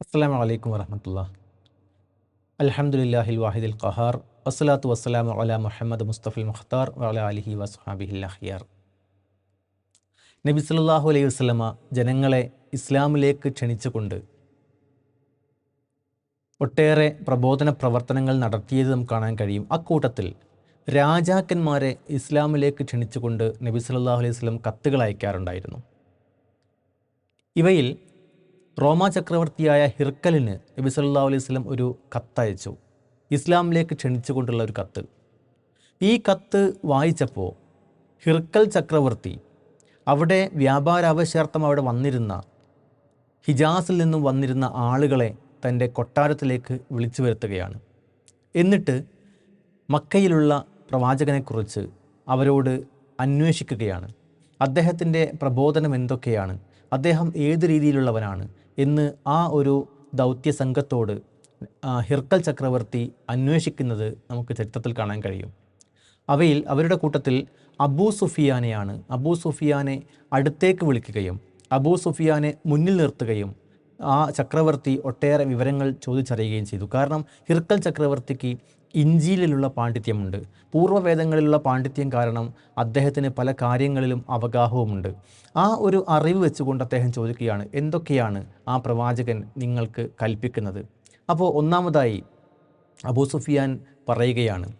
അസ്സാം വലൈക്കും വരഹമത്തുള്ള അലഹമുല്ലാഹിൽ വാഹിദിൽ ഖഹാർ വസ്സലാത്തു വസ്സലാം അല മുഹമ്മദ് മുസ്തഫിൽ മുഖ്താർ വല അലിഹി വസ്ഹാബിഹിൽ അഹിയാർ നബി സല്ലല്ലാഹു അലൈഹി വസ്ലമ ജനങ്ങളെ ഇസ്ലാമിലേക്ക് ക്ഷണിച്ചുകൊണ്ട് ഒട്ടേറെ പ്രബോധന പ്രവർത്തനങ്ങൾ നടത്തിയത് നമുക്ക് കാണാൻ കഴിയും. അക്കൂട്ടത്തിൽ രാജാക്കന്മാരെ ഇസ്ലാമിലേക്ക് ക്ഷണിച്ചുകൊണ്ട് നബി സല്ലാഹു അലൈഹി വസ്ലം കത്തുകൾ അയക്കാറുണ്ടായിരുന്നു. ഇവയിൽ റോമ ചക്രവർത്തിയായ ഹിർക്കലിന് നബി സല്ലാ അലൈഹി സ്വലം ഒരു കത്തയച്ചു. ഇസ്ലാമിലേക്ക് ക്ഷണിച്ചുകൊണ്ടുള്ള ഒരു കത്ത്. ഈ കത്ത് വായിച്ചപ്പോൾ ഹിർക്കൽ ചക്രവർത്തി അവിടെ വ്യാപാരാവശ്യാർത്ഥം അവിടെ വന്നിരുന്ന ഹിജാസിൽ നിന്നും വന്നിരുന്ന ആളുകളെ തന്റെ കൊട്ടാരത്തിലേക്ക് വിളിച്ചു വരുത്തുകയാണ്. എന്നിട്ട് മക്കയിലുള്ള പ്രവാചകനെക്കുറിച്ച് അവരോട് അന്വേഷിക്കുകയാണ്. അദ്ദേഹത്തിന്റെ പ്രബോധനം എന്തൊക്കെയാണ്? അദ്ദേഹം ഏത് രീതിയിലുള്ളവനാണ് എന്ന് ആ ഒരു ദൗത്യ സംഘത്തോട് ഹിർക്കൽ ചക്രവർത്തി അന്വേഷിക്കുന്നത് നമുക്ക് ചരിത്രത്തിൽ കാണാൻ കഴിയും. അവയിൽ അവരുടെ കൂട്ടത്തിൽ അബൂ സുഫിയാനെയാണ്. അബൂ സുഫിയാനെ അടുത്തേക്ക് വിളിക്കുകയും അബൂ സുഫിയാനെ മുന്നിൽ നിർത്തുകയും ആ ചക്രവർത്തി ഒട്ടേറെ വിവരങ്ങൾ ചോദിച്ചറിയുകയും ചെയ്തു. കാരണം ഹിർക്കൽ ചക്രവർത്തിക്ക് ഇഞ്ചിയിലുള്ള പാണ്ഡിത്യമുണ്ട്. പൂർവവേദങ്ങളിലുള്ള പാണ്ഡിത്യം കാരണം അദ്ദേഹത്തിന് പല കാര്യങ്ങളിലും അവഗാഹവുമുണ്ട്. ആ ഒരു അറിവ് വെച്ചുകൊണ്ട് അദ്ദേഹം ചോദിക്കുകയാണ് എന്തൊക്കെയാണ് ആ പ്രവാചകൻ നിങ്ങൾക്ക് കൽപ്പിക്കുന്നത്? അപ്പോൾ ഒന്നാമതായി അബൂ സുഫിയാൻ പറയുകയാണ്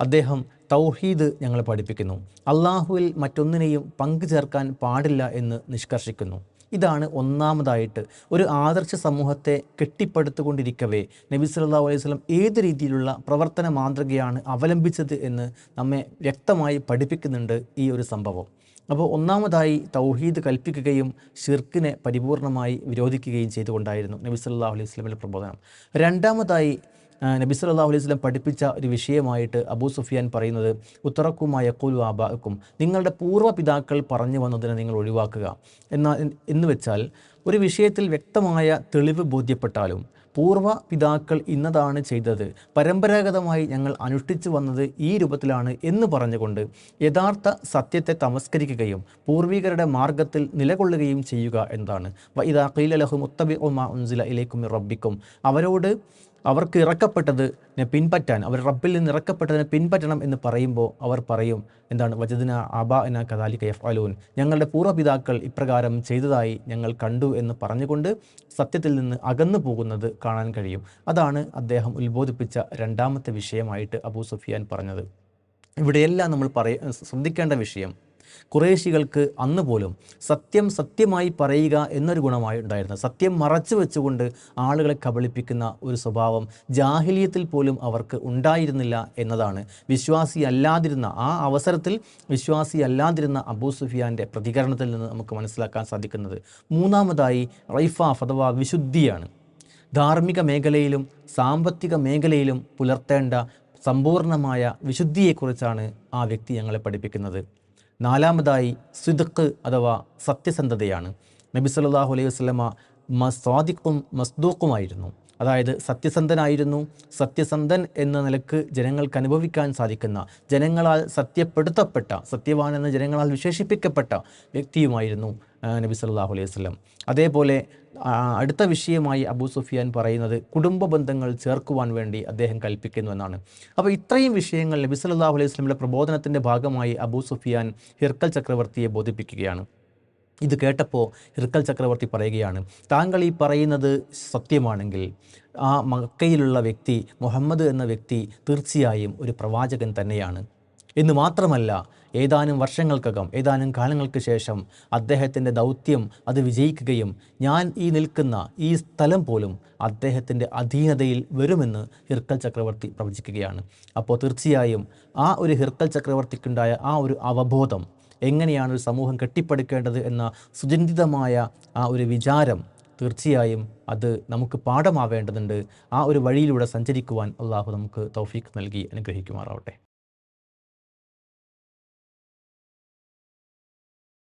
അദ്ദേഹം തൗഹീദ് ഞങ്ങളെ പഠിപ്പിക്കുന്നു. അള്ളാഹുവിൽ മറ്റൊന്നിനെയും പങ്കു ചേർക്കാൻ പാടില്ല എന്ന് നിഷ്കർഷിക്കുന്നു. ഇതാണ് ഒന്നാമതായിട്ട് ഒരു ആദർശ സമൂഹത്തെ കെട്ടിപ്പടുത്തുകൊണ്ടിരിക്കവേ. നബി സല്ലാ അലൈഹി വസല്ലം ഏത് രീതിയിലുള്ള പ്രവർത്തന മാതൃകയാണ് അവലംബിച്ചത് എന്ന് നമ്മെ വ്യക്തമായി പഠിപ്പിക്കുന്നുണ്ട് ഈ ഒരു സംഭവം. അപ്പോൾ ഒന്നാമതായി തൗഹീദ് കൽപ്പിക്കുകയും ഷിർക്കിനെ പരിപൂർണമായി വിരോധിക്കുകയും ചെയ്തുകൊണ്ടായിരുന്നു നബി സല്ലല്ലാഹു അലൈഹി വസല്ലമയുടെ പ്രബോധനം. രണ്ടാമതായി നബി സല്ലല്ലാഹു അലൈഹി വസല്ലം പഠിപ്പിച്ച ഒരു വിഷയമായിട്ട് അബൂ സുഫിയാൻ പറയുന്നത് ഉത്തറക്കുമായ കോലു ആബാക്കും നിങ്ങളുടെ പൂർവ പിതാക്കൾ പറഞ്ഞു വന്നതിനെ നിങ്ങൾ ഒഴിവാക്കുക. എന്നാൽ എന്ന് വെച്ചാൽ ഒരു വിഷയത്തിൽ വ്യക്തമായ തെളിവ് ബോധ്യപ്പെട്ടാലും പൂർവ പിതാക്കൾ ഇന്നതാണ് ചെയ്തത്. പരമ്പരാഗതമായി ഞങ്ങൾ അനുഷ്ഠിച്ചു വന്നത് ഈ രൂപത്തിലാണ് എന്ന് പറഞ്ഞുകൊണ്ട് യഥാർത്ഥ സത്യത്തെ തമസ്കരിക്കുകയും പൂർവികരുടെ മാർഗത്തിൽ നിലകൊള്ളുകയും ചെയ്യുക എന്നതാണ്. വ ഇതാ കൈലഹു മുത്തബി ഒമാ ഉൻസില ഇലേക്കും റബ്ബിക്കും. അവരോട് അവർക്ക് ഇറക്കപ്പെട്ടത് പിൻപറ്റാൻ അവർ റബ്ബിൽ നിന്ന് ഇറക്കപ്പെട്ടതിനെ പിൻപറ്റണം എന്ന് പറയുമ്പോൾ അവർ പറയും എന്താണ്? വജദിന അബ എന്ന കദാലിക യഫ്അലൂൻ. ഞങ്ങളുടെ പൂർവപിതാക്കൾ ഇപ്രകാരം ചെയ്തതായി ഞങ്ങൾ കണ്ടു എന്ന് പറഞ്ഞുകൊണ്ട് സത്യത്തിൽ നിന്ന് അകന്നു പോകുന്നത് കാണാൻ കഴിയും. അതാണ് അദ്ദേഹം ഉത്ബോധിപ്പിച്ച രണ്ടാമത്തെ വിഷയമായിട്ട് അബൂ സുഫിയാൻ പറഞ്ഞത്. ഇവിടെയെല്ലാം നമ്മൾ പറയ ശ്രദ്ധിക്കേണ്ട വിഷയം കുറേശികൾക്ക് അന്ന് പോലും സത്യം സത്യമായി പറയുക എന്നൊരു ഗുണമായി ഉണ്ടായിരുന്നു. സത്യം മറച്ചു വെച്ചുകൊണ്ട് ആളുകളെ കബളിപ്പിക്കുന്ന ഒരു സ്വഭാവം ജാഹിലിയത്തിൽ പോലും അവർക്ക് ഉണ്ടായിരുന്നില്ല എന്നതാണ്. വിശ്വാസി അല്ലാതിരുന്ന ആ അവസരത്തിൽ വിശ്വാസി അല്ലാതിരുന്ന അബൂ സുഫിയാന്റെ പ്രതികരണത്തിൽ നിന്ന് നമുക്ക് മനസ്സിലാക്കാൻ സാധിക്കുന്നത് മൂന്നാമതായി റൈഫാഫ് അഥവാ വിശുദ്ധിയാണ്. ധാർമ്മിക മേഖലയിലും സാമ്പത്തിക മേഖലയിലും പുലർത്തേണ്ട സമ്പൂർണമായ വിശുദ്ധിയെക്കുറിച്ചാണ് ആ വ്യക്തി ഞങ്ങളെ പഠിപ്പിക്കുന്നത്. നാലാമതായി സിദുക്ക് അഥവാ സത്യസന്ധതയാണ്. നബി സല്ലാഹു അലൈഹി വസല്ലമ മസ്വാദിക്കും മസ്ദൂക്കുമായിരുന്നു അതായത് സത്യസന്ധനായിരുന്നു. സത്യസന്ധൻ എന്ന നിലയ്ക്ക് ജനങ്ങൾക്ക് അനുഭവിക്കാൻ സാധിക്കുന്ന ജനങ്ങളാൽ സത്യപ്പെടുത്തപ്പെട്ട സത്യവാൻ എന്ന ജനങ്ങളാൽ വിശേഷിപ്പിക്കപ്പെട്ട വ്യക്തിയുമായിരുന്നു നബി സല്ലാഹു അലൈഹി വസ്ലം അതേപോലെ അടുത്ത വിഷയമായി അബൂ സുഫിയാൻ പറയുന്നത് കുടുംബ ബന്ധങ്ങൾ ചേർക്കുവാൻ വേണ്ടി അദ്ദേഹം കൽപ്പിക്കുന്നു എന്നാണ്. അപ്പോൾ ഇത്രയും വിഷയങ്ങൾ നബി സല്ലല്ലാഹു അലൈഹി വസ്ലമിന്റെ പ്രബോധനത്തിന്റെ ഭാഗമായി അബൂ സുഫിയാൻ ഹിർക്കൽ ചക്രവർത്തിയെ ബോധിപ്പിക്കുകയാണ്. ഇത് കേട്ടപ്പോൾ ഹിർക്കൽ ചക്രവർത്തി പറയുകയാണ് താങ്കൾ ഈ പറയുന്നത് സത്യമാണെങ്കിൽ ആ മക്കയിലുള്ള വ്യക്തി മുഹമ്മദ് എന്ന വ്യക്തി തീർച്ചയായും ഒരു പ്രവാചകൻ തന്നെയാണ്. എന്ന് മാത്രമല്ല ഏതാനും വർഷങ്ങൾക്കകം ഏതാനും കാലങ്ങൾക്ക് ശേഷം അദ്ദേഹത്തിന്റെ ദൗത്യം അത് വിജയിക്കുകയും ഞാൻ ഈ നിൽക്കുന്ന ഈ സ്ഥലം പോലും അദ്ദേഹത്തിന്റെ അധീനതയിൽ വരുമെന്ന് ഹിർക്കൽ ചക്രവർത്തി പ്രവചിക്കുകയാണ്. അപ്പോൾ തീർച്ചയായും ആ ഒരു ഹിർക്കൽ ചക്രവർത്തിക്കുണ്ടായ ആ ഒരു അവബോധം എങ്ങനെയാണ് ഒരു സമൂഹം കെട്ടിപ്പടുക്കേണ്ടത് എന്ന സുചിന്തിതമായ ആ ഒരു വിചാരം തീർച്ചയായും അത് നമുക്ക് പാഠമാവേണ്ടതുണ്ട്. ആ ഒരു വഴിയിലൂടെ സഞ്ചരിക്കുവാൻ അള്ളാഹു നമുക്ക് തൗഫീഖ് നൽകി അനുഗ്രഹിക്കുമാറാവട്ടെ.